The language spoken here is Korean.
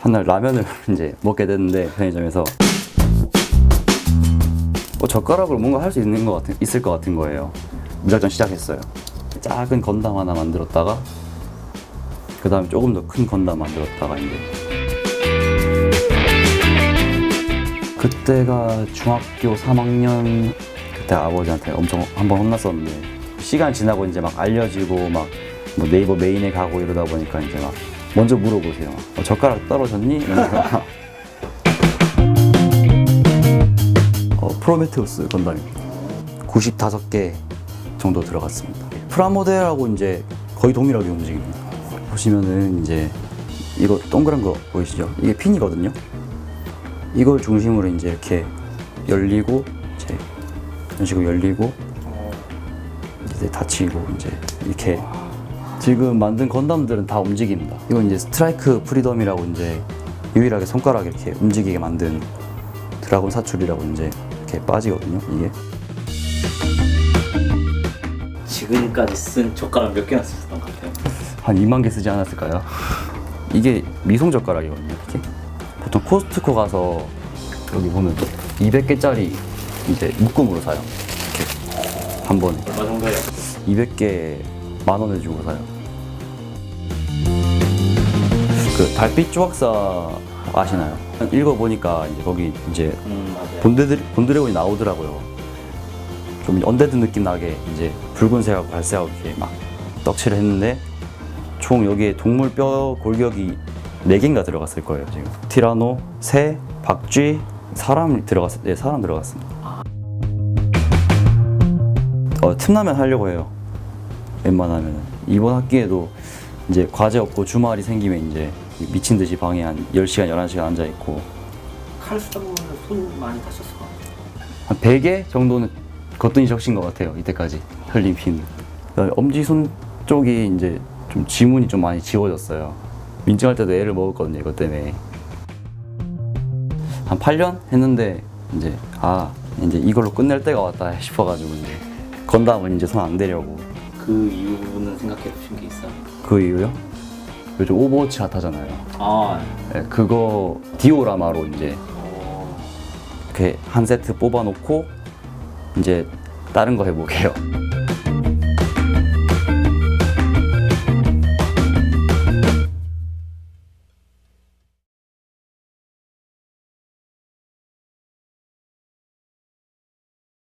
한 날 라면을 이제 먹게 됐는데 편의점에서 어, 젓가락으로 뭔가 할 수 있는 것 같은 있을 것 같은 거예요. 무작정 시작했어요. 작은 건담 하나 만들었다가 그 다음에 조금 더 큰 건담 만들었다가 이제 그때가 중학교 3학년 그때 아버지한테 엄청 한 번 혼났었는데 시간 지나고 이제 막 알려지고 막 뭐 네이버 메인에 가고 이러다 보니까 이제 막 먼저 물어보세요. 어, 젓가락 떨어졌니? 어, 프로메테우스 건담입니다. 95개 정도 들어갔습니다. 프라모델하고 이제 거의 동일하게 움직입니다. 보시면은 이제 이거 동그란 거 보이시죠? 이게 핀이거든요. 이걸 중심으로 이제 이렇게 열리고 이제 이런 식으로 열리고 이제 닫히고 이제 이렇게 지금 만든 건담들은 다 움직입니다. 이건 이제 스트라이크 프리덤이라고 이제 유일하게 손가락 이렇게 움직이게 만든 드라곤 사출이라고 이제 이렇게 빠지거든요. 이게 지금까지 쓴 젓가락 몇 개나 쓰셨던 것 같아요? 한 2만 개 쓰지 않았을까요? 이게 미송 젓가락이거든요. 이렇게 보통 코스트코 가서 여기 보면 200개짜리 이제 묶음으로 사요. 이렇게 한 번에 얼마 정도예요? 200개 만 원을 주고 사요. 그 달빛 조각사 아시나요? 읽어보니까 이제 거기 이제 음. 본드드, 본드래곤이 나오더라고요. 좀 언데드 느낌 나게 이제 붉은색하고 갈색하고 이렇게 막 떡칠을 했는데 총 여기에 동물 뼈 골격이 4개인가 들어갔을 거예요, 지금. 티라노, 새, 박쥐, 사람 들어갔을 때 사람 들어갔습니다. 어, 틈나면 하려고 해요. 웬만하면. 이번 학기에도 이제 과제 없고 주말이 생기면 이제 미친 듯이 방에 한 10시간, 11시간 앉아 있고 칼 쓰다 보면 손 많이 다쳤을 것 같아요. 한 100개 정도는 거뜬히 적신 것 같아요. 이때까지 흘린 피는. 그다음에 엄지손 쪽이 이제 좀 지문이 좀 많이 지워졌어요. 민증할 때도 애를 먹었거든요. 이것 때문에. 한 8년 했는데 이제 아 이제 이걸로 끝낼 때가 왔다 싶어가지고 이제 건담은 이제 손 안 대려고 그 이유는 생각해 두신 게 있어요? 그 이유요? 요즘 오버워치 핫하잖아요. 아, 예, 그거 디오라마로 이제 어, 이렇게 한 세트 뽑아놓고 이제 다른 거 해보게요.